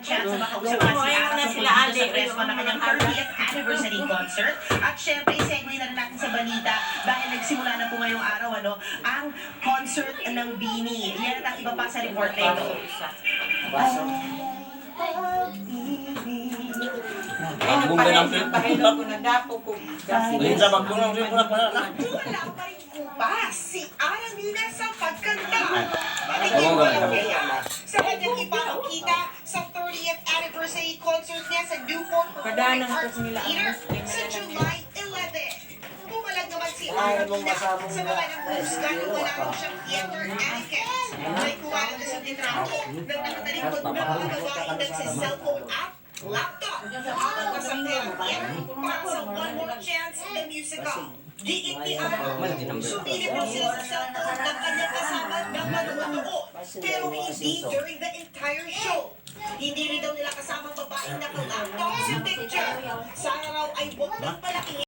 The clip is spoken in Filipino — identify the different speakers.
Speaker 1: chance na makausap na si Ara sila sa press con ng kanyang 30th anniversary concert. At syempre, segue na rin natin sa balita dahil nagsimula na po ngayong araw ano, ang concert ng Bini. Yan at ang iba pa sa report na ito.
Speaker 2: Ay,
Speaker 3: Nagpahilaw ko na dapo ko.
Speaker 2: Ayun sa magpunong rin pula pala na.
Speaker 1: Wala pa rin kupas si Aramina sa pagkanta.
Speaker 2: Oo, ganun.
Speaker 1: Sa Newport Performing
Speaker 3: Kadanan ko
Speaker 1: Arts
Speaker 3: nila ang
Speaker 1: sa
Speaker 3: nila.
Speaker 1: July 11. Pumalag naman si sa mga ng husga na wala raw siyang theater etiquette. May na sa litrato ng nakatalikod na mga babae nagsiselfone app laptop. Tapos ang theater para sa One More Chance the musical. Giit ni Aramina. Sumilip daw sila sa cellphone ng kanyang kasama ng manonood. Pero hindi during the entire show. Hindi rin Sana raw. Ay huwag nang palakihin